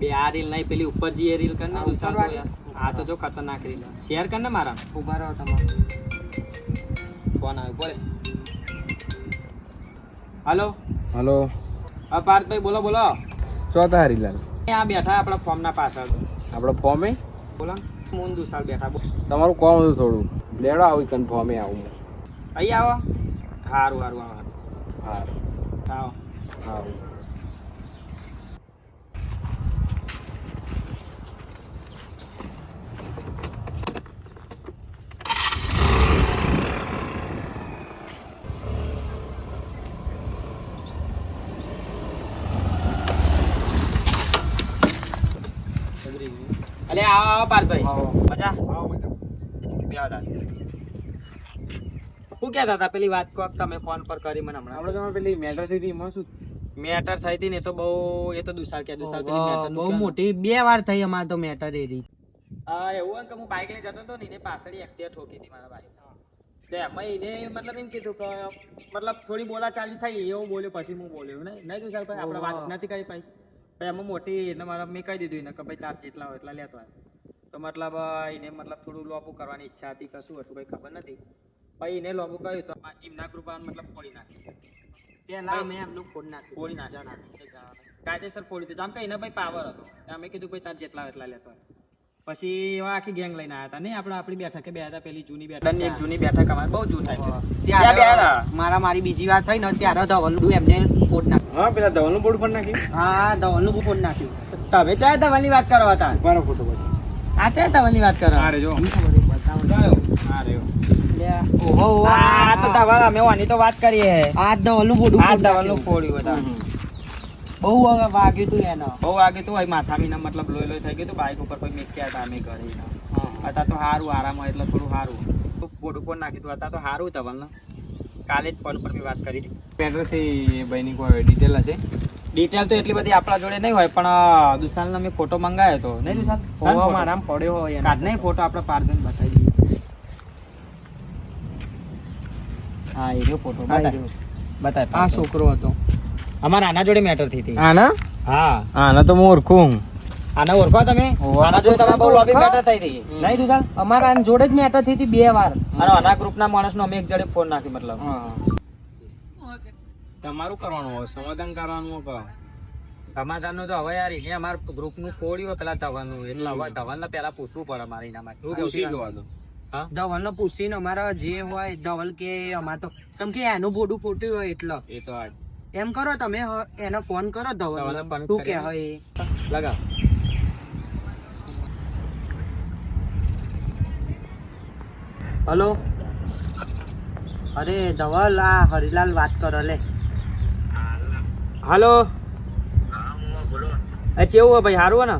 બે આ રીલ નહીં પેલી ઉપર જે રીલ કર ને દુસરા તો યાર. આ તો જો ખતરનાક રીલ શેર કર ને મારા. ઊભા રહો તમે. ફોન આવ્યો બોલે. હાલો. હલો. હા પાર્થભાઈ બોલો બોલો. ચોથા હરીલાલ આ બેઠા આપણા ફોર્મ ના પાછળ. આપણો ફોર્મે બોલા. મૂન સાલ બેઠા તમારું કોમ હતું થોડું. લેડો આવી કન ફોર્મે આવું. અહીં આવો. સારું સારું આવો. હા આવો હા અલે આવો પાર્થભાઈ મજા? શું કહેતા હતા? પેલી વાત કોક તમે ફોન પર કરી મને હમણાં. આપણે તમે પેલી મેટર થઈ હતી એમાં શું? મેટર થઈ હતી ને તો બહુ એ તો દુસાર કે દુસાર બહુ મોટી. બે વાર થઈ અમારે તો મેટર એરી હા એવું હોય કે હું બાઇક લઈને જતો હતો ને એને પાછળ એક્ટિવા ઠોકી હતી મારા બાઈક તો એમાં એને મતલબ એમ કીધું કે મતલબ થોડી બોલા ચાલી થઈ એવું બોલ્યો પછી હું બોલ્યો. નહીં નહીં તું ભાઈ આપણે વાત નથી કરી પાઈ. એમાં મોટી એને મારા મેં કહી દીધું એને કે ભાઈ તાર જેટલા હોય એટલા લેતો. તો મતલબ એને મતલબ થોડું લોબુ કરવાની ઈચ્છા હતી કે શું હતું કઈ ખબર નથી. પછી એને લોબુ કહ્યું તો એમના કૃપા મતલબ ફોડી નાખી. પેલા મેં એમનું ફોડી નાખ્યું. ફોડી નાખી કાયદેસર ફોડી દીધું. આમ કે એને ભાઈ પાવર હતો. અમે કીધું ભાઈ તાર જેટલા એટલા લેતો. હોય. પછી એવા આખી ગેંગ લઈને આવ્યા હતા નહીં આપણે આપણી બેઠકે બે હતા પેલી જૂની બેઠક એક જૂની બેઠક અમારે બહુ જૂની થાય ત્યાં બે હતા. મારા મારી બીજી વાર થઈ ને ત્યારે ધવલનું એમને ફોડ નાખ્યું. હા પેલા ધવલનું બોર્ડ પણ નાખ્યું? હા ધવલનું ફોડ નાખ્યું. તમે ચાહે ધવલની વાત કરવા હતા. મારો ફોટો પછી આ ચાહે ધવલની વાત કરો. આરે રે જો ઓહો આ તો અમે તો વાત કરીએ. આ ધવલનું બોડું આ ધવલનું ફોડ્યું હતા બહુ વાગ્યું તું એને. બહુ વાગે તો માથામીના મતલબ લોહી લોહી થઈ ગયું હતું બાઇક ઉપર કોઈ મેક્યા હતા અમે ઘરે હતા તો સારું આરામ હોય એટલે થોડું સારું ફોટું પણ નાખી હતું હતા તો સારું ધવલને કાલે જ ફોન પર વાત કરી મેટરથી ભાઈની કોઈ ડિટેલ હશે? ડિટેલ તો એટલી બધી આપણા જોડે નહીં હોય પણ દુસાલનો મેં ફોટો મંગાવ્યો હતો નહીં દુસાલ ઓહો, મારામાં પડ્યો હોય કાઢ નહીં ફોટો આપણે પારદન બતાવી દઈએ. હા એ રહ્યો ફોટો હા, બતાય. આ છોકરો હતો. અમારા આના જોડે મેટર થઈ હતી આના? હા. આના તો હું ઓળખું. આના ઓળખો તમે? આના જોડે તમે બહુ લોબી મેટર થઈ હતી. નહીં દુસાલ અમારા આના જોડે જ મેટર થઈ હતી બે વાર. અને આના ગ્રુપના માણસનો અમે એક જોડે ફોન નાખી મતલબ. તમારું કરવાનું હોય સમાધાન કરવાનું હોય. સમાધાનનું તો હવે યાર એને અમારા ગ્રુપનું ફોડ્યું પેલા ધવનનું એટલે હવે ધવલને પેલા પૂછવું પડે મારી એના માટે. શું પૂછી લો. હા? ધવલને પૂછીને અમારા જે હોય ધવલ કે અમાર તો કેમ કે એનું બોડું ફૂટ્યું હોય એટલે. એ તો એમ કરો તમે એનો ફોન કરો ધવલ શું કે હોય? લગાવ. હલો? અરે ધવલ આ હરિલાલ વાત કરો લે. હાલો. અચ્છા એવું ભાઈ સારું ને?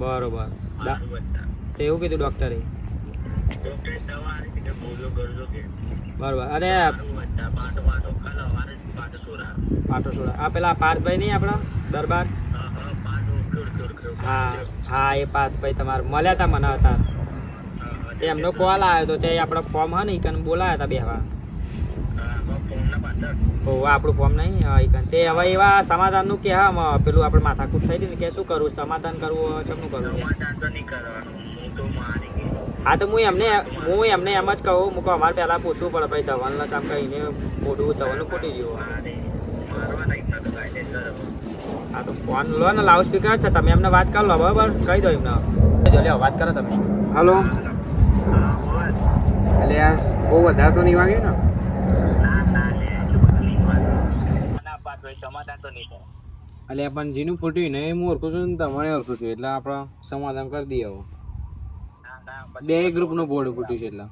બરોબર. તો તો એવું કીધું ડોક્ટરે બરોબર. અરે પાટો સોડા આ પેલા પાર્થભાઈ નહીં આપણા? દરબાર? હા હા એ પાર્થભાઈ તમારે મળ્યા હતા મને હતા. તે એમનો કોલ આવ્યો હતો તે આપણે ફોર્મ હા ને ઈકન બોલાયા હતા બેહવા ઓ આપણું ફોર્મ નહીં? તે હવે એવા સમાધાનનું કે હા પેલું આપણે માથાકૂટ થઈ હતી ને કે શું કરવું? સમાધાન કરવું ચમનું કરવું? હા તો હું એમને હું એમને એમ જ કહું. મૂકો અમારે પહેલાં પૂછવું પડે ભાઈ ધવલને ચામ કહીને મોઢું ધવલનું ખોટી ગયું હા તો ફોન લો ને લાઉડ સ્પીકર છે. તમે એમને વાત કરો લો બરાબર? કહી દો એમને. જલ્દી વાત કરો તમે. હલો એટલે આ બહુ વધારે તો નહીં વાગે ને? સમાધાન તો નહીં થાય. એટલે પણ જેનું ફૂટ્યું ને એ હું ઓળખું છું ને તમારે ઓળખું છું એટલે આપણે સમાધાન કરી દઈએ હવે. બે ગ્રુપનું બોર્ડ ફૂટ્યું છે એટલે.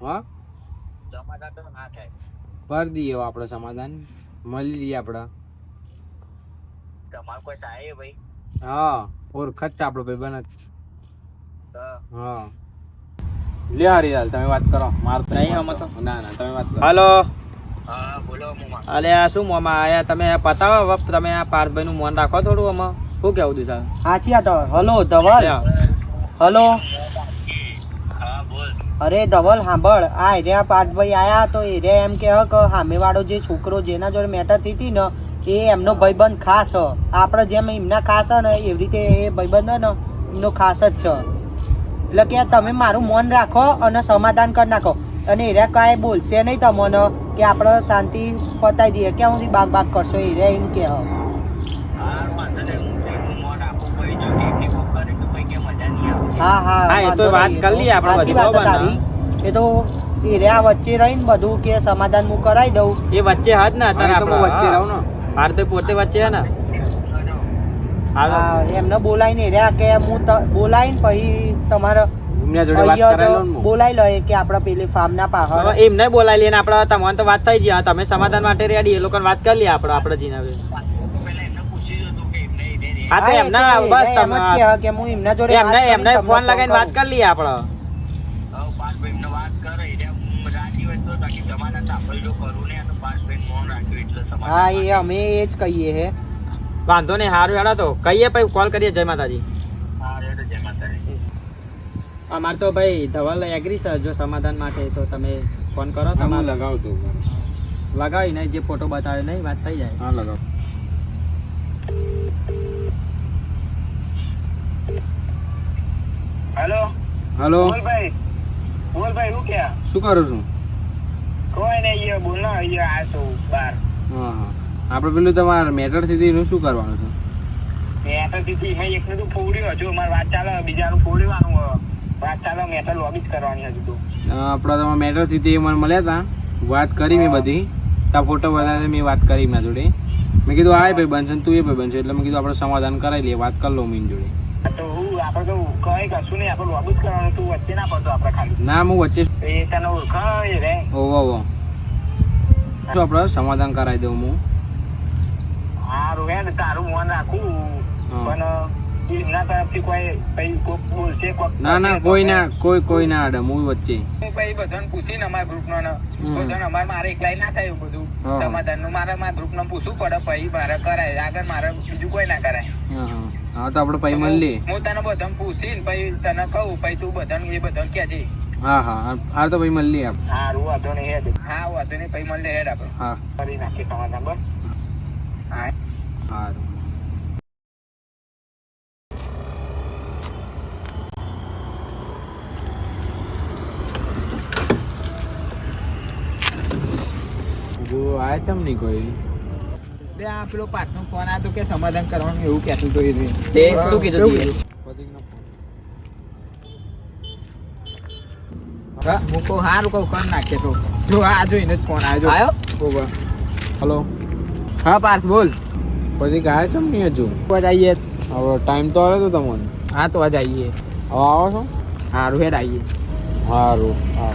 હા? સમાધાન તો ના થાય. કરી દઈએ આપણે સમાધાન. મળી લઈએ આપણે તમારે કોઈ થાય ભાઈ? હા ઓળખ જ છે આપણો ભાઈ બન હા. લે હરિલાલ તમે વાત કરો. માર નહીં, આમાં તો. ના ના તમે વાત કરો. હલો. અલે આ શું મોમાં આયા? તમે પતાવો હવે તમે આ પાર્થભાઈ નું મોન રાખો થોડું આમાં. શું કેવું તું સાહેબ? સાચી તો હલો ધવલ. હલો. હા બોલ. અરે ધવલ સાંભળ. આ એરિયા પાર્થભાઈ આયા તો એરિયા એમ કે કે સામેવાળો જે છોકરો જેના જોડે મેટર થઈ હતી ને એ એમનો ભાઈબંધ ખાસ હ. આપણે જેમ એમના ખાસ હ ને એવી રીતે એ ભાઈબંધ ને એમનો ખાસ જ છે. એટલે કે તમે મારું મન રાખો અને સમાધાન કરી નાખો. અને એરિયા કાંઈ બોલશે નહીં તમને. કે આપણે શાંતિ પતાવી દઈએ. ક્યાં સુધી બાગ બાગ કરશો એરિયા એમ કે હા હું એ તો વાત કરી લઈએ આપણે બધી, એ તો એરિયા વચ્ચે રહીને બધું કે સમાધાન હું કરાવી દઉં. એ વચ્ચે હદ ને અત્યારે એ આપણે વચ્ચે રહું ને. પાર્થભાઈ પોતે વચ્ચે હે ને? હા એમને બોલાવીને રહ્યા કે હું ત- બોલાવીને પછી તમારે એમના જોડે વાત કરાવી. બોલાવી લો કે આપડા પેલી ફાર્મ ના પાહડ એમને બોલાવી લઈએ ને આપણે તમને તો વાત થઈ ગઈ. તમે સમાધાન માટે રેડી એ લોકોને વાત કરી લઈએ આપણે આપડે જીને હા તો એમને બસ તમે કે હું એમના જોડે વાત એમને એમને ફોન લગાવીને વાત કરી લઈએ આપણે હું તમારા એ અમે એ જ કહીએ હે. વાંધો નહીં સારું હેડા તો. કહીએ પછી કોલ કરીએ જય માતાજી. અમારે તો ભાઈ ધવલ એગ્રી છે જો સમાધાન માટે તો તમે ફોન કરો તમારે. લગાવ લગાવતો લગાવી નહીં જે ફોટો બતાવ્યો નહીં વાત થઈ જાય. હા લગાવ. હેલો? હલો? ભાઈ શું ભાઈ હું ક્યાં? શું કરું છું? કોઈ નહીં યો બોલો યો આ છું બાર. હા હા. આપણે પેલું તમારે મેટર સીધી નું શું કરવાનું છે? મેટર તો દીધી મેં એકનું તો ફોડ્યું હજુ મારી વાત ચાલે બીજાનું ફોડવાનું. વાત ચાલે તો લોબી જ કરવાની હજુ તો. આપણા તમારા મેટરથી મને મળ્યા હતા વાત કરી મેં બધી. તા ફોટો વધારે મેં વાત કરી એમના જોડે. મેં કીધું આ ભાઈ બનશે તું એ ભાઈ બનશે. એટલે મેં કીધું આપણે સમાધાન કરાવી લઈએ. વાત કરી લો મીન જોડે. તો હું આપણે તો કઈ કશું નહીં આપણે લોબી જ કરવાનું તું વચ્ચે ના પડતો આપણે ખાલી. ના હું વચ્ચે એ તને ઓળખાય રે. ઓવો ઓવો તો આપણે સમાધાન કરાવી દઉં હું? હે તારું મન રાખું. પણ એમના તરફથી કોઈ કઈ કોક બોલશે કોક ના ના કોઈ ના કોઈ કોઈ ના અડે હું વચ્ચે. હું બધાને પૂછીને અમારા ગ્રુપનો ને બધાને અમારે મારે એકલાય ના થાય બધું. સમાધાનનું મારે મારા ગ્રુપને પૂછવું પડે પછી મારે કરાય. આગળ મારે બીજું કોઈ ના કરાય. હા હા. હા તો આપણે પછી મળીએ હું તને બધાને પૂછીને પછી તને કહું પછી તું બધાને એ બધાને કહેજે હા હા હા તો પછી મળીએ આપણે હારું વાંધો નહીં હેડ. હા વાંધો નહીં પછી મળી હેડ આપણે હા. કરી નાખીએ હા. સારું જો આયા છે નહીં કોઈ? તે આ પેલો પાછનો ફોન આવ્યો કે સમાધાન કરવાનું એવું કહેતું તો એ તે શું કીધું તું એ? હું કહું સારું કહું કર નાખે તો. જો આ જોઈને જ ફોન આવ્યો આયો? હલો હા પાર્થ બોલ. પછી ગયા છે નહીં હજુ? તો આવીએ હવે ટાઈમ તો આવે તો તમને? હા તો આજ આવીએ હવે આવો છો? સારું હેડ આવીએ સારું હા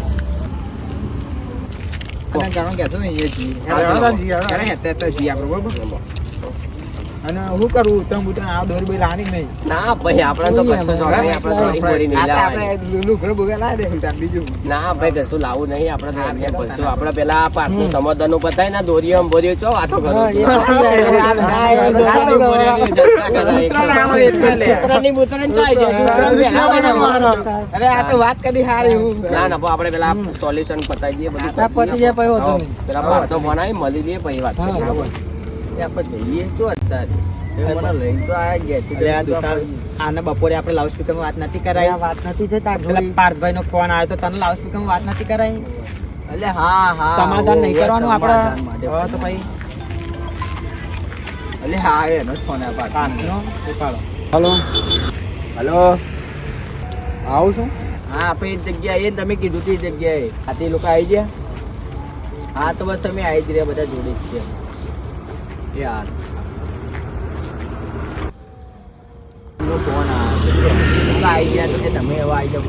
અને કારણ કહેતો ને એ છીએ હા, હેડ જઈએ, હેડ હેડ હેડ હેડ જઈએ આપણે બરોબર? અને શું કરવું તમ બુતર આ દોરી બોરી લાની નહીં. ના ભાઈ આપણે તો કશું આપણે દોરી બોરી નહીં આ તો લાવવાની. આપણે લુગડો બુગા લાવી દે તાર બીજું. ના ભાઈ કશું લાવું નહીં આપણે તો એમને ભરશું આપણે પેલા પાકનું સમાધાનનું પતાય ને દોરીઓ ને બોરીઓ ચો કરો. કૂતરાને વહેલા બનાવવાનો. અરે આ તો વાત કરી હારી હું. ના ના આપણે પેલા સોલ્યુશન પતાઈ દઈએ બધું પતી જાય પછી પેલા ફોન આવી મળી લઈએ પછી વાત આને બપોરે આપણે લાઉડ સ્પીકરમાં વાત નથી કરાઈ. વાત નથી થતા પાર્થભાઈ નો ફોન આવ્યો તો તને લાઉડ સ્પીકરમાં વાત નથી કરાઈ? એટલે હા હા સમાધાન નહીં કરવાનું. આપણે. હવે તો ભાઈ. એટલે હા એનો જ ફોન આવ્યો હલો. હલો? આવું છું? હા આપણે એ જગ્યાએ તમે કીધું તે જગ્યાએ. આ તે લોકો આવી ગયા? હા તો બસ તમે આવી જ રહ્યા બધા જોડે જ છે યાર ફોન આવી ગયા તો કે તમે એવા આવી જાઓ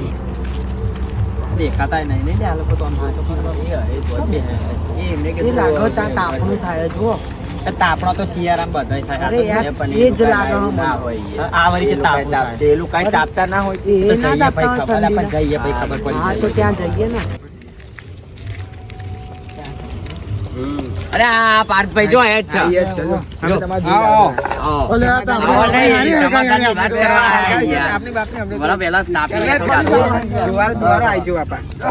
દેખાતા નહીં નહીં આ લોકો તો આમ હાથ એ તો જ ને. એ એમને કીધું તો તાપણો તો શિયાળામાં બધાય થાય. પણ એ જ લાગે ના હોય. આ તાપવું તાપ- તાપતા ના હોય એ જઈએ ભાઈ ખબર પડી જાય. ત્યાં જઈએ ને. અરે આ પાર્થભાઈ જો એ જ છે. નહીં, સમાધાનની વાત કરવા આવ્યા છીએ. બોલો, પહેલા તાપી લે થોડા.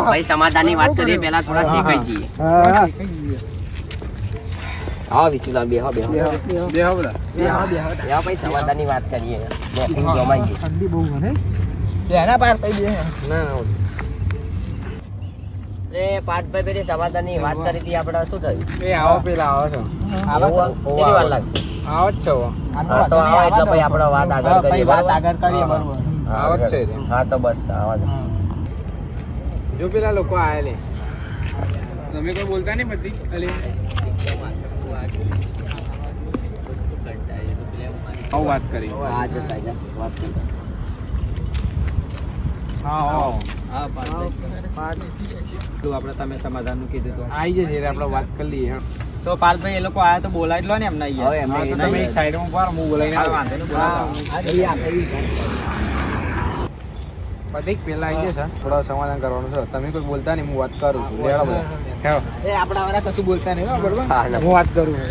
ભાઈ સમાધાનની વાત કરીએ પહેલા થોડા શીખાઈ જઈએ. આવો વિશુલાલ બેહો બેહો. બેહો. બધા. બેહો. ભાઈ સમાધાનની વાત કરીએ. બેસીને જમાઈએ ના, ના. એ પાર્થભાઈ પેલી સમાધાનની વાત કરી હતી આપણે શું થયું? એ આવો પેલા આવો છો. એવું? કેટલી વાર લાગશે? આવો જ છો. તો આવો એટલે ભાઈ આપણે વાત આગળ કરીએ બરાબર? હા, આવો જ છે હા તો બસ આવા જો. પેલા લોકો આયા લે તમે કોઈ બોલતા નહીં બધી? અલી? આવું વાત કરી. હા, જતા વાત કરી. હા આપણે તમે સમાધાનનું કીધું તો. આવી જશે આપણે વાત કરી લઈએ તો પાર્થભાઈ એ લોકો આયા તો બોલાવી લો ને એમને અહીંયા. હા, તમે સાઈડમાં પર હું બોલાવીને વાંધો નહીં, પેલા આવી જશે થોડા સમાધાન કરવાનું છે. તમે કોઈ બોલતા નહીં હું વાત કરું છું. લેવા બધા. બોલતા હા, ના. હું વાત કરું. છું.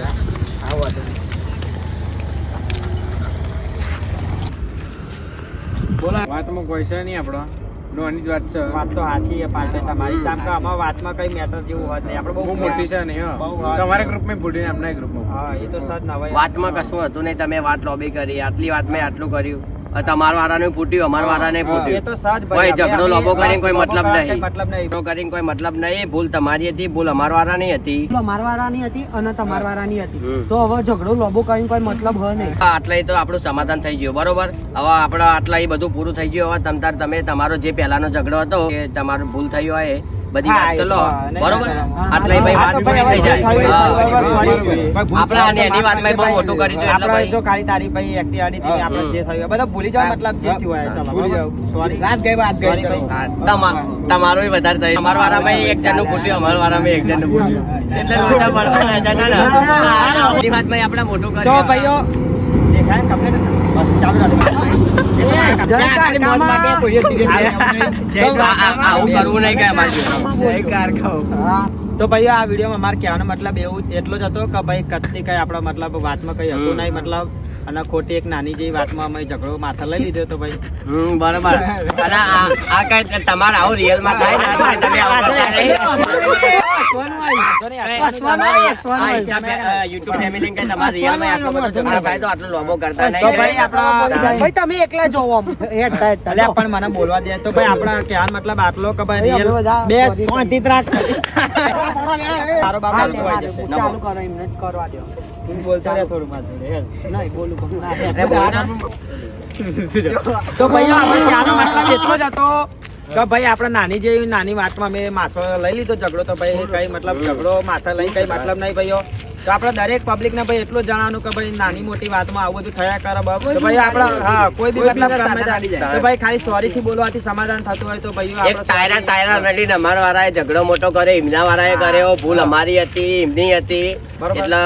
બોલાવો. વાતમાં કોઈ છે નહીં આપણો. નોની જ વાત છે. વાત તો સાચી છે પાર્થભાઈ તમારી ચામ કે વાતમાં કઈ મેટર જેવું હોત નહીં. આપણે બહુ મોટી છે નહીં તમારે ગ્રુપ ગ્રુપમાં ફૂટીને એમના ગ્રુપમાં હા એ તો સજ નવાઈ વાતમાં કશું હતું નહીં તમે વાત લોબી કરી આટલી વાત મેં આટલું કર્યું. તમારા વાળાનું ફૂટ્યું અમારા વાળાને નહીં ફૂટ્યું. કોઈ ઝઘડો લોબો કરીને કોઈ મતલબ નહીં. મતલબ ઝઘડો કરીને કોઈ મતલબ નહીં. ભૂલ તમારી હતી ભૂલ અમારા વાળાની હતી. મારવારાની હતી અને તમારવારાની હતી. તો હવે ઝઘડો લોબો કરીને કોઈ મતલબ હોય નહીં. હા, આટલા તો આપણું સમાધાન થઈ ગયું બરોબર? હવે આપણે આટલા એ બધું પૂરું થઈ ગયું. હવે તમ તાર તમે તમારો જે પહેલાનો ઝઘડો હતો એ તમારું ભૂલ થઈ હોય એ. બધી વાત તો લો. બરોબર? હા, ભાઈ વાત પૂરી થઈ જાય. આપણે આને એની વાત. ભાઈ, બહુ મોટું કરી છે એટલે ભાઈ. જો કાલી તારી ભાઈ એકટી આડી હતી આપણે જે થયું બધા ભૂલી જાવ મતલબ જે થયું હોય ચાલો? જાઓ. રાત ગઈ વાત ગઈ. તમાર તમારું વધારે થયું. અમારા વાળામાં એક જણનું ફૂટ્યું અમારા વાળામાં એક જણનું ભૂલ્યું એટલે મોટા પડવાના જતા ને. આપણી વાતમાં આપણે મોટું કર્યું ભાઈઓ રાખો. તો આ- તો ભાઈ આ વિડીયોમાં મારે કહેવાનો મતલબ એવું એટલો જ હતો કે ભાઈ કતની કઈ આપણા મતલબ વાતમાં કઈ હતું નહીં. મતલબ અને ખોટી એક નાની જેવી વાતમાં અમે ઝઘડો માથા લઈ લીધો તો ભાઈ. હમ બરાબર. અને આ આ કઈ તમારે આવું રિયલમાં થાય ને તમે આવું ભાઈ તમે એકલા જોવો આમ. હેડતા હેડતા અલ્યા પણ મને બોલવા દે. તો ભાઈ આપણા કહેવાનો મતલબ આટલો કે ભાઈ ભાઈ, આપણે બધા બે sorry. રાખ. તારો બાપ હા, હલકો આવી જશે. ચાલુ? કરો એમને કરવા દો. તું બોલતો રહે થોડું માર જોડે, નહીં બોલું પણ ના, હેડ. અરે બોલ ના. તો ભાઈ આપણે મતલબ એટલો જ હતો કે ભાઈ, આપણે નાની જેવી નાની વાતમાં મેં માથો લઈ લીધો ઝઘડો, તો ભાઈ કઈ મતલબ ઝઘડો માથા લઈ, કઈ મતલબ નહીં, ભાઈઓ? તો આપણે દરેક પબ્લિક ને ભાઈ એટલું જણાવવાનું કે ભાઈ નાની મોટી વાતમાં આવું બધું થયા કરે બાબુ. તો ભાઈ આપણે હા કોઈ બી મતલબ તે- તો ભાઈ ખાલી સોરી થી બોલવાથી સમાધાન થતું હોય તો ભાઈ એક ટાયરા ટાયરા રડીને અમારા વાળાએ ઝઘડો મોટો કરે એમના વાળાએ કર્યો ભૂલ અમારી હતી એમની હતી. એટલે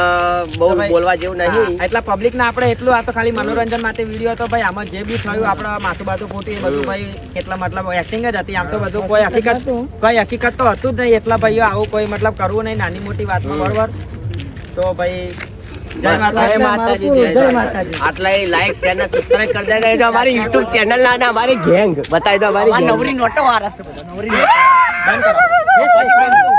બહુ બોલવા જેવું નહીં. એટલા પબ્લિક ને આપણે એટલું આ તો ખાલી મનોરંજન માટે વીડિયો હતો ભાઈ આમાં જે બી થયું આપણે માથું બાથું ફૂટી એ બધું ભાઈ એટલા મતલબ એક્ટિંગ જ હતી. આમ તો બધું કોઈ હકીકત કોઈ હકીકત તો હતું જ નહીં. એટલા ભાઈઓ આવું કોઈ મતલબ કરવું નહીં. નાની મોટી વાતમાં બરોબર. તો ભાઈ જય માતાજી. જય માતાજી આટલા લાઈક શેર ને સબસ્ક્રાઇબ કરી દેજો. તો અમારી યુટ્યુબ ચેનલ ના અમારી ગેંગ બતાવી દો અમારી ગેંગ બંધ કરો.